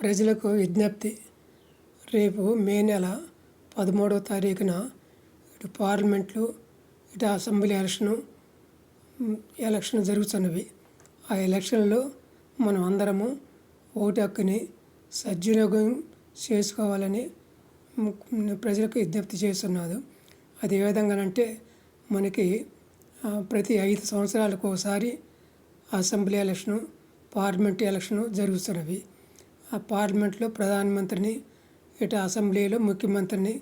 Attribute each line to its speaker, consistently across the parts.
Speaker 1: ప్రజలకు విజ్ఞప్తి. రేపు మే నెల పదమూడవ తారీఖున ఇటు పార్లమెంట్లు ఇటు అసెంబ్లీ ఎలక్షను ఎలక్షన్ జరుగుతున్నవి. ఆ ఎలక్షన్లో మనం అందరము ఓటు హక్కుని సద్వినియోగం చేసుకోవాలని ప్రజలకు విజ్ఞప్తి చేస్తున్నాను. అది ఏ విధంగానంటే మనకి ప్రతి ఐదు సంవత్సరాలకు ఒకసారి అసెంబ్లీ ఎలక్షను పార్లమెంట్ ఎలక్షను జరుగుతున్నవి. పార్లమెంట్లో ప్రధానమంత్రిని ఇటు అసెంబ్లీలో ముఖ్యమంత్రిని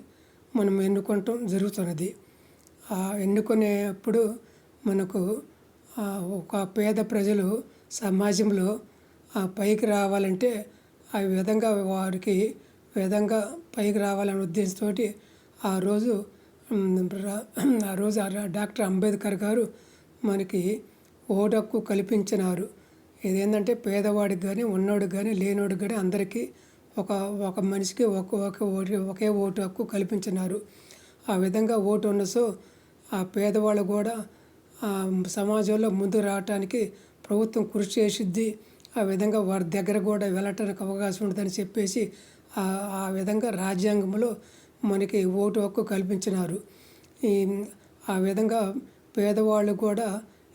Speaker 1: మనం ఎన్నుకోవటం జరుగుతున్నది. ఎన్నుకునేప్పుడు మనకు ఒక పేద ప్రజలు సమాజంలో ఆ పైకి రావాలంటే ఆ విధంగా వారికి విధంగా పైకి రావాలనే ఉద్దేశంతో ఆ రోజు ఆ రోజు డాక్టర్ అంబేద్కర్ గారు మనకి ఓటు హక్కు కల్పించినారు. ఇదేంటంటే పేదవాడికి కానీ ఉన్నోడికి కానీ లేనోడికి కానీ అందరికీ ఒక ఒక మనిషికి ఒక ఒక ఓటు ఒకే ఓటు హక్కు కల్పించినారు. ఆ విధంగా ఓటు ఉన్న సో ఆ పేదవాళ్ళు కూడా సమాజంలో ముందుకు రావటానికి ప్రభుత్వం కృషి చేసిద్ది. ఆ విధంగా వారి దగ్గర కూడా వెళ్ళటానికి అవకాశం ఉంటుందని చెప్పేసి ఆ ఆ విధంగా రాజ్యాంగంలో మనకి ఓటు హక్కు కల్పించినారు. ఈ ఆ విధంగా పేదవాళ్ళు కూడా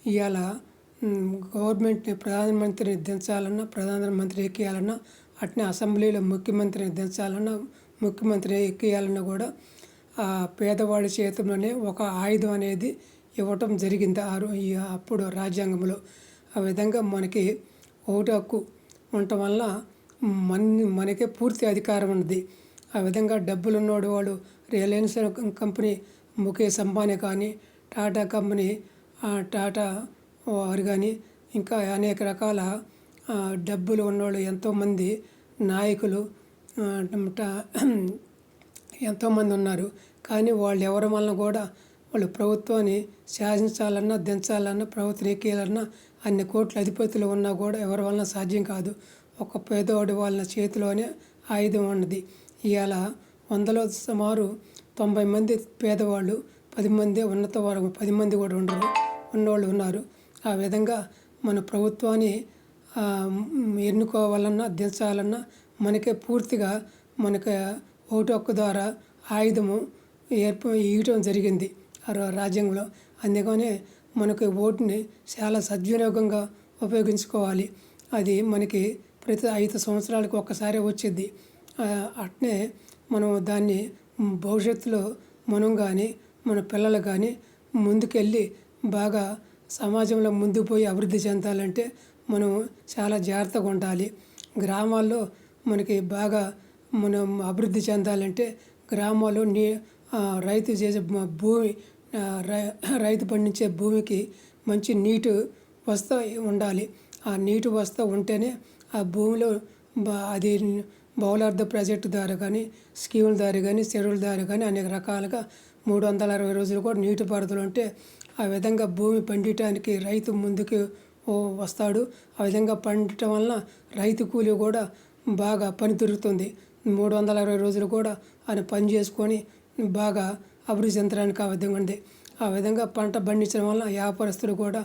Speaker 1: ఇవాళ గవర్నమెంట్ని ప్రధానమంత్రిని దించాలన్నా ప్రధానమంత్రి ఎక్కియాలన్నా అట్నే అసెంబ్లీలో ముఖ్యమంత్రిని దించాలన్నా ముఖ్యమంత్రి ఎక్కియాలన్నా కూడా ఆ పేదవాడి చేతుల్లోనే ఒక ఆయుధం అనేది ఇవ్వటం జరిగింది ఆ ఈ అప్పుడు రాజ్యాంగంలో. ఆ విధంగా మనకి ఓటు హక్కు ఉండటం వల్ల మన మనకే పూర్తి అధికారం ఉన్నది. ఆ విధంగా డబ్బులు ఉన్నోడు వాడు రిలయన్స్ కంపెనీ ముఖేష్ అంబానీ కానీ టాటా కంపెనీ టాటా వారు కానీ ఇంకా అనేక రకాల డబ్బులు ఉన్నవాళ్ళు ఎంతోమంది నాయకులు ఎంతోమంది ఉన్నారు. కానీ వాళ్ళు ఎవరి వలన కూడా వాళ్ళు ప్రభుత్వాన్ని శాసించాలన్నా దించాలన్నా ప్రభుత్వం ఎక్కేయాలన్నా అన్ని కోట్ల అధిపతులు ఉన్నా కూడా ఎవరి వలన సాధ్యం కాదు. ఒక పేదవాడి వాళ్ళ చేతిలోనే ఆయుధం ఉన్నది. ఇవాళ వందలో సుమారు తొంభై మంది పేదవాళ్ళు పది మంది ఉన్నత వారు పది మంది కూడా ఉండరు ఉన్నవాళ్ళు ఉన్నారు. ఆ విధంగా మన ప్రభుత్వాన్ని ఎన్నుకోవాలన్నా దించాలన్నా మనకే పూర్తిగా మనకి ఓటు హక్కు ద్వారా ఆయుధము ఏర్ప ఇవ్వటం జరిగింది ఆ రా- రాజ్యాంగంలో అందుకనే మనకి ఓటుని చాలా సద్వినియోగంగా ఉపయోగించుకోవాలి. అది మనకి ప్రతి ఐదు సంవత్సరాలకు ఒక్కసారి వచ్చింది. అట్నే మనం దాన్ని భవిష్యత్తులో మనం కానీ మన పిల్లలు కానీ ముందుకెళ్ళి బాగా సమాజంలో ముందుకు పోయి అభివృద్ధి చెందాలంటే మనం చాలా జాగ్రత్తగా ఉండాలి. గ్రామాల్లో మనకి బాగా మనం అభివృద్ధి చెందాలంటే గ్రామాల్లో నీ రైతు చేసే భూమి రై- రైతు పండించే భూమికి మంచి నీటి వస్త ఉండాలి. ఆ నీటి వస్త ఉంటేనే ఆ భూమిలో అది బౌలార్థ ప్రాజెక్టు ద్వారా కానీ స్కీముల ద్వారా కానీ చెరువుల ద్వారా కానీ అనేక రకాలుగా మూడు వందల అరవై రోజులు కూడా నీటి పారుదల ఉంటే ఆ విధంగా భూమి పండించడానికి రైతు ముందుకు వస్తాడు. ఆ విధంగా పండటం వలన రైతు కూలి కూడా బాగా పని దొరుకుతుంది. మూడు వందల అరవై రోజులు కూడా ఆయన పని చేసుకొని బాగా అభివృద్ధి చెందడానికి ఆ విధంగా ఉంది. ఆ విధంగా పంట పండించడం వలన వ్యాపారస్తులు కూడా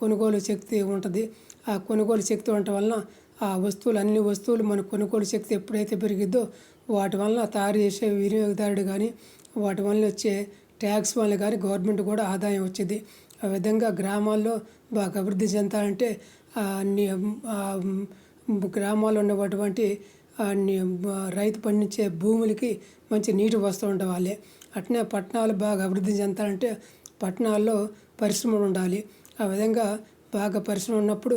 Speaker 1: కొనుగోలు శక్తి ఉంటుంది. ఆ కొనుగోలు శక్తి ఉండటం వలన ఆ వస్తువులు అన్ని వస్తువులు మన కొనుగోలు శక్తి ఎప్పుడైతే పెరిగిద్దో వాటి వలన తయారు చేసే వినియోగదారుడు కానీ వాటి వల్ల వచ్చే ట్యాక్స్ వల్ల కానీ గవర్నమెంట్ కూడా ఆదాయం వచ్చింది. ఆ విధంగా గ్రామాల్లో బాగా అభివృద్ధి చెందాలంటే అన్ని గ్రామాల్లో ఉన్నటువంటి రైతు పండించే భూములకి మంచి నీటి వస్తూ ఉండవాలి. అట్నే పట్టణాలు బాగా అభివృద్ధి చెందాలంటే పట్టణాల్లో పరిశ్రమలు ఉండాలి. ఆ విధంగా బాగా పరిశ్రమ ఉన్నప్పుడు